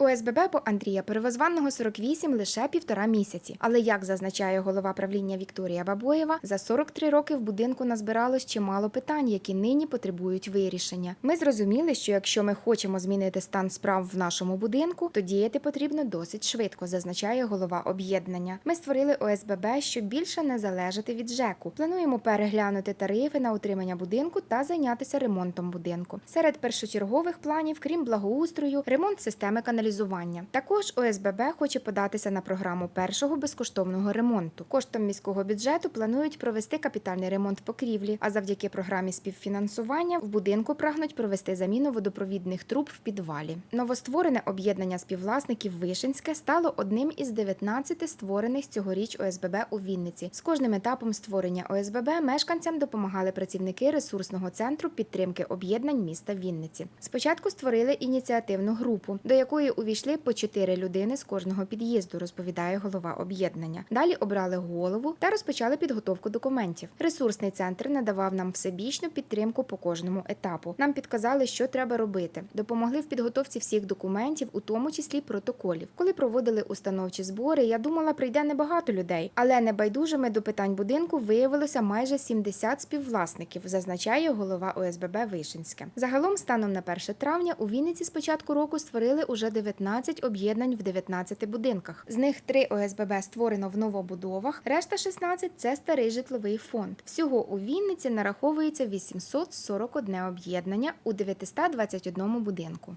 ОСББ по Андрія Перевозванного 48 лише півтора місяці. Але як зазначає голова правління Вікторія Бабоєва, за 43 роки в будинку назбиралось чимало питань, які нині потребують вирішення. Ми зрозуміли, що якщо ми хочемо змінити стан справ в нашому будинку, то діяти потрібно досить швидко, зазначає голова об'єднання. Ми створили ОСББ, щоб більше не залежати від ЖЕКу. Плануємо переглянути тарифи на утримання будинку та зайнятися ремонтом будинку. Серед першочергових планів, крім благоустрою, ремонт системи каналізування. Також ОСББ хоче податися на програму першого безкоштовного ремонту. Коштом міського бюджету планують провести капітальний ремонт покрівлі, а завдяки програмі співфінансування в будинку прагнуть провести заміну водопровідних труб в підвалі. Новостворене об'єднання співвласників Вишинське стало одним із 19 створених цьогоріч ОСББ у Вінниці. З кожним етапом створення ОСББ мешканцям допомагали працівники ресурсного центру підтримки об'єднань міста Вінниці. Спочатку створили ініціативну групу, до якої увійшли по чотири людини з кожного під'їзду, розповідає голова об'єднання. Далі обрали голову та розпочали підготовку документів. Ресурсний центр надавав нам всебічну підтримку по кожному етапу. Нам підказали, що треба робити. Допомогли в підготовці всіх документів, у тому числі протоколів. Коли проводили установчі збори, я думала, прийде небагато людей, але небайдужими до питань будинку виявилося майже 70 співвласників, зазначає голова ОСББ Вишинське. Загалом, станом на 1 травня, у Вінниці з початку року створили уже 19 об'єднань в 19 будинках. З них 3 ОСББ створено в новобудовах, решта 16 – це старий житловий фонд. Всього у Вінниці нараховується 841 об'єднання у 921 будинку.